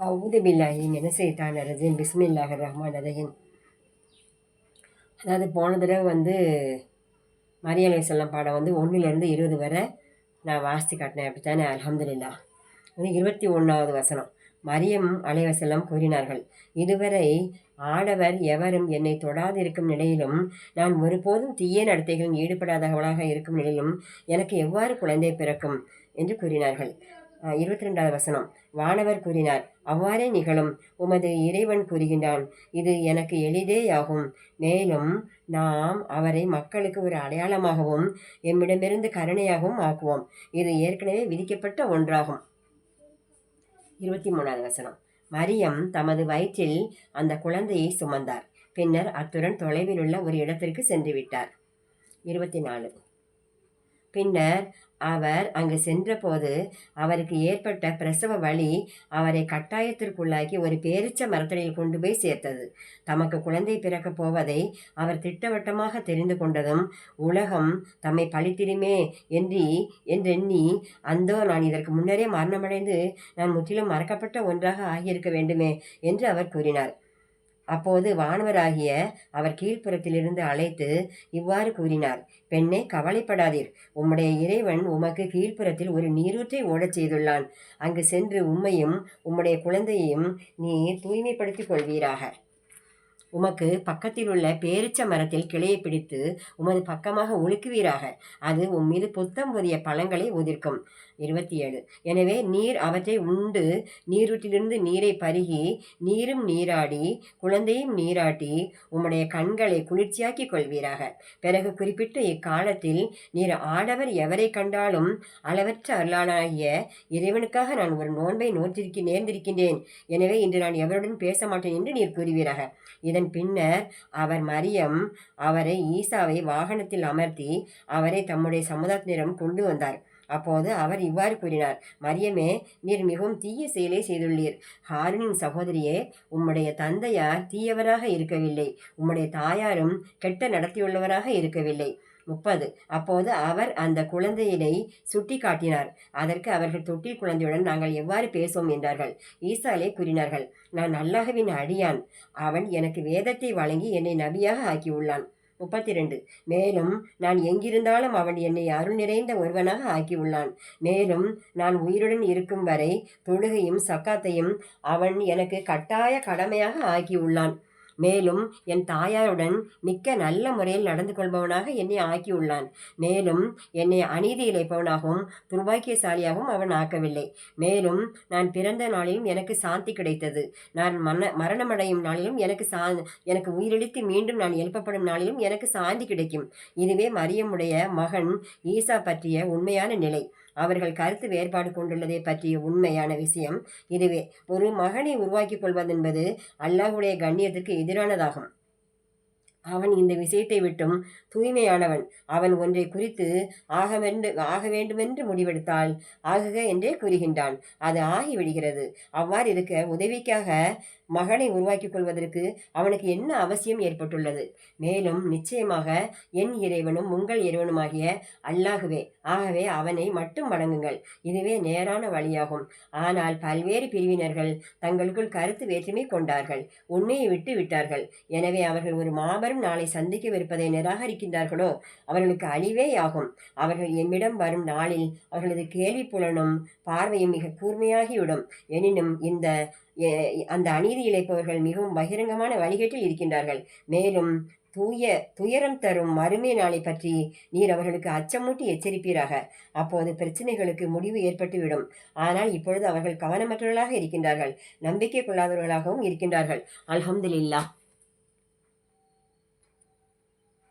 அவுது பில்லாஹி மின செய்தான் ரஜீம் பிஸ்மில்லாஹ் ரஹ்மான் அரஹின் அதாவது போன தடவை வந்து மரியாதை செல்லம் பாடம் வந்து ஒன்றிலேருந்து இருபது வரை நான் வாசித்து காட்டினேன் அப்படித்தானே அலமதுல்லா வந்து இருபத்தி ஒன்றாவது வசனம் மரியம் அலைவசல்லம் கூறினார்கள் இதுவரை ஆடவர் எவரும் என்னை தொடாதிருக்கும் நிலையிலும் நான் ஒருபோதும் தீய நடத்தைகளில் ஈடுபடாதவளாக இருக்கும் நிலையிலும் எனக்கு எவ்வாறு குழந்தை பிறக்கும் என்று கூறினார்கள் இருபத்தி ரெண்டாவது வசனம். வானவர் கூறினார் அவ்வாறே நிகழும். உமது இறைவன் கூறுகின்றான் இது எனக்கு எளிதேயாகும். மேலும் நாம் அவரை மக்களுக்கு ஒரு அடையாளமாகவும் எம்மிடமிருந்து கருணையாகவும் ஆக்குவோம். இது ஏற்கனவே விதிக்கப்பட்ட ஒன்றாகும். இருபத்தி மூணாவது வசனம். மரியம் தமது வயிற்றில் அந்த குழந்தையை சுமந்தார். பின்னர் அத்துடன் தொலைவில் உள்ள ஒரு இடத்திற்கு சென்று விட்டார். இருபத்தி நாலு பின்னர் அவர் அங்கு சென்றபோது அவருக்கு ஏற்பட்ட பிரசவ வழி அவரை கட்டாயத்திற்குள்ளாக்கி ஒரு பேரிச்ச மரத்தடியில் கொண்டு போய் சேர்த்தது. தமக்கு குழந்தை பிறக்கப் போவதை அவர் திட்டவட்டமாக தெரிந்து கொண்டதும் உலகம் தம்மை பழித்திடுமே என்று என்றெண்ணி அந்தோ நான் இதற்கு முன்னரே மரணமடைந்து நான் முற்றிலும் மறக்கப்பட்ட ஒன்றாக ஆகியிருக்க வேண்டுமே என்று அவர் கூறினார். அப்போது வானவராகிய அவர் கீழ்ப்புறத்திலிருந்து அழைத்து இவ்வாறு கூறினார் பெண்ணே கவலைப்படாதீர். உம்முடைய இறைவன் உமக்கு கீழ்ப்புறத்தில் ஒரு நீரூற்றை ஓடச் செய்துள்ளான். அங்கு சென்று உம்மையும் உம்முடைய குழந்தையையும் நீர் தூய்மைப்படுத்திக் கொள்வீராக. உமக்கு பக்கத்தில் உள்ள பேரிச்ச மரத்தில் கிளையை பிடித்து உமது பக்கமாக ஒழுக்குவீராக. அது உம் மீது புத்தம் புதிய பழங்களை உதிர்க்கும். இருபத்தி ஏழு. எனவே நீர் அவற்றை உண்டு. நீரூற்றிலிருந்து நீரை பருகி நீரும் நீராடி குழந்தையும் நீராட்டி உம்முடைய கண்களை குளிர்ச்சியாக்கிக் கொள்வீராக. பிறகு குறிப்பிட்ட இக்காலத்தில் நீர் ஆடவர் எவரை கண்டாலும் அளவற்ற அருளானாகிய இறைவனுக்காக நான் ஒரு நோன்பை நோற்றிருக்க நேர்ந்திருக்கின்றேன். எனவே இன்று நான் எவருடன் பேச மாட்டேன் என்று நீர் கூறுவீராக. இதன் பின்னர் அவர் மரியம் அவரை ஈசாவை வாகனத்தில் அமர்த்தி அவரை தம்முடைய சமுதாயத்தினரிடம் கொண்டு வந்தார். அப்போது அவர் இவ்வாறு கூறினார் மரியமே நீர் மிகவும் தீய செயலை செய்துள்ளீர். ஹாரனின் சகோதரியே உம்முடைய தந்தையார் தீயவராக இருக்கவில்லை. உம்முடைய தாயாரும் கெட்ட நடத்தியுள்ளவராக இருக்கவில்லை. முப்பது. அப்போது அவர் அந்த குழந்தையினை சுட்டி காட்டினார். அதற்கு அவர்கள் தொட்டில் குழந்தையுடன் நாங்கள் எவ்வாறு பேசுவோம்? என்றார்கள். ஈசாலே கூறினார்கள் நான் அல்லாஹவின் அடியான். அவன் எனக்கு வேதத்தை வழங்கி என்னை நபியாக ஆக்கியுள்ளான். முப்பத்தி ரெண்டு மேலும் நான் எங்கிருந்தாலும் அவன் என்னை அருள் நிறைந்த ஒருவனாக ஆக்கியுள்ளான். மேலும் நான் உயிருடன் இருக்கும் வரை தொழுகையும் சக்காத்தையும் அவன் எனக்கு கட்டாய கடமையாக ஆக்கியுள்ளான். மேலும் என் தாயாருடன் மிக்க நல்ல முறையில் நடந்து கொள்பவனாக என்னை ஆக்கியுள்ளான். மேலும் என்னை அநீதி இழைப்பவனாகவும் துர்பாக்கியசாலியாகவும் அவன் ஆக்கவில்லை. மேலும் நான் பிறந்த நாளிலும் எனக்கு சாந்தி கிடைத்தது. நான் மன மரணமடையும் நாளிலும் எனக்கு சா எனக்கு உயிரிழித்து மீண்டும் நான் எழுப்பப்படும் நாளிலும் எனக்கு சாந்தி கிடைக்கும். இதுவே மரியமுடைய மகன் ஈசா பற்றிய உண்மையான நிலை. அவர்கள் கருத்து வேறுபாடு கொண்டுள்ளதை பற்றிய உண்மையான விஷயம் இதுவே. ஒரு மகனை உருவாக்கிக் கொள்வதென்பது அல்லாஹுடைய கண்ணியத்திற்கு எதிரானதாகும். அவன் இந்த விஷயத்தை விட்டும் தூய்மையானவன். அவன் ஒன்றை குறித்து ஆக ஆக வேண்டுமென்று முடிவெடுத்தால் ஆகுக என்றே கூறுகின்றான். அது ஆகிவிடுகிறது. அவ்வாறு இருக்க உதவிக்காக மகனை உருவாக்கிக் கொள்வதற்கு அவனுக்கு என்ன அவசியம் ஏற்பட்டுள்ளது? மேலும் நிச்சயமாக என் இறைவனும் உங்கள் இறைவனுமாகிய அல்லாகுவே ஆகவே அவனை மட்டும் வணங்குங்கள். இதுவே நேரான வழியாகும். ஆனால் பல்வேறு பிரிவினர்கள் தங்களுக்குள் கருத்து வேற்றுமை கொண்டார்கள். உண்மையை விட்டு விட்டார்கள். எனவே அவர்கள் ஒரு மாபெரும் நாளை சந்திக்கவிருப்பதை நிராகரிக்கின்றார்களோ? அவர்களுக்கு அழிவே ஆகும் அவர்கள் எம்மிடம் வரும் நாளில் அவர்களது கேள்வி புலனும் பார்வையும் மிக கூர்மையாகிவிடும். எனினும் இந்த அந்த அநீதி இழைப்பவர்கள் மிகவும் பகிரங்கமான வழிகேட்டில் இருக்கின்றார்கள். மேலும் தூய துயரம் தரும் மறுமை நாளை பற்றி நீர் அவர்களுக்கு அச்சமூட்டி எச்சரிப்பீராக. அப்போது பிரச்சனைகளுக்கு முடிவு ஏற்பட்டுவிடும். ஆனால் இப்பொழுது அவர்கள் கவனமற்றவர்களாக இருக்கின்றார்கள். நம்பிக்கை கொள்ளாதவர்களாகவும் இருக்கின்றார்கள். அல்ஹம்துலில்லாஹ்.